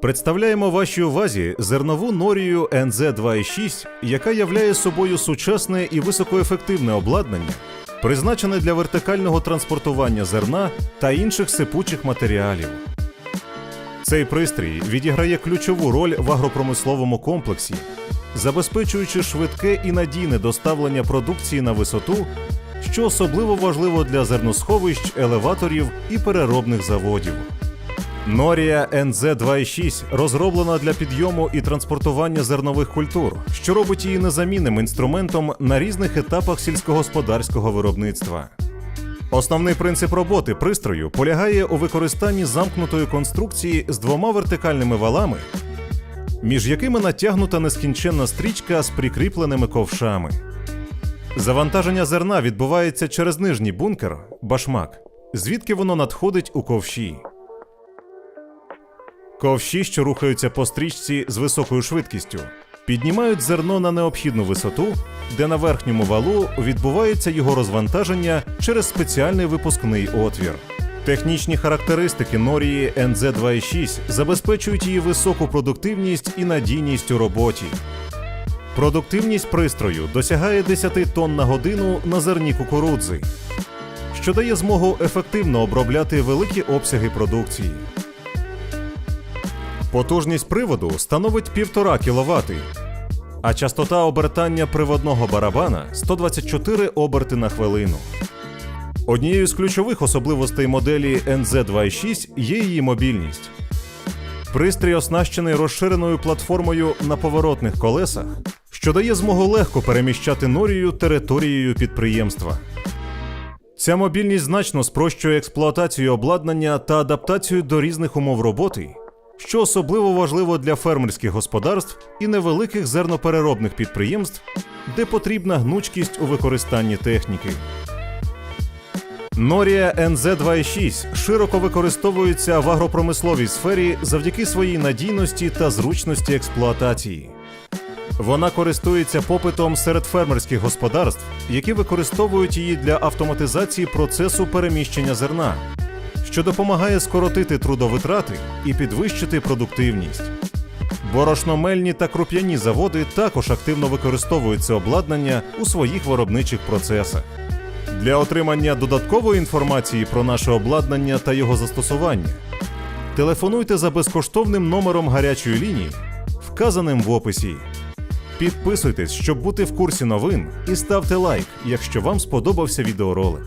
Представляємо вашій увазі зернову норію NZ26, яка являє собою сучасне і високоефективне обладнання, призначене для вертикального транспортування зерна та інших сипучих матеріалів. Цей пристрій відіграє ключову роль в агропромисловому комплексі, забезпечуючи швидке і надійне доставлення продукції на висоту, що особливо важливо для зерносховищ, елеваторів і переробних заводів. Норія NZ26 розроблена для підйому і транспортування зернових культур, що робить її незамінним інструментом на різних етапах сільськогосподарського виробництва. Основний принцип роботи пристрою полягає у використанні замкнутої конструкції з двома вертикальними валами, між якими натягнута нескінченна стрічка з прикріпленими ковшами. Завантаження зерна відбувається через нижній бункер башмак, звідки воно надходить у ковші. Ковші, що рухаються по стрічці з високою швидкістю, піднімають зерно на необхідну висоту, де на верхньому валу відбувається його розвантаження через спеціальний випускний отвір. Технічні характеристики норії NZ26 забезпечують її високу продуктивність і надійність у роботі. Продуктивність пристрою досягає 10 тонн на годину на зерні кукурудзи, що дає змогу ефективно обробляти великі обсяги продукції. Потужність приводу становить 1,5 кВт, а частота обертання приводного барабана 124 оберти на хвилину. Однією з ключових особливостей моделі NZ26 є її мобільність. Пристрій оснащений розширеною платформою на поворотних колесах, що дає змогу легко переміщати норію територією підприємства. Ця мобільність значно спрощує експлуатацію обладнання та адаптацію до різних умов роботи, що особливо важливо для фермерських господарств і невеликих зернопереробних підприємств, де потрібна гнучкість у використанні техніки. Норія NZ26 широко використовується в агропромисловій сфері завдяки своїй надійності та зручності експлуатації. Вона користується попитом серед фермерських господарств, які використовують її для автоматизації процесу переміщення зерна, що допомагає скоротити трудовитрати і підвищити продуктивність. Борошномельні та круп'яні заводи також активно використовують це обладнання у своїх виробничих процесах. Для отримання додаткової інформації про наше обладнання та його застосування телефонуйте за безкоштовним номером гарячої лінії, вказаним в описі. Підписуйтесь, щоб бути в курсі новин, і ставте лайк, якщо вам сподобався відеоролик.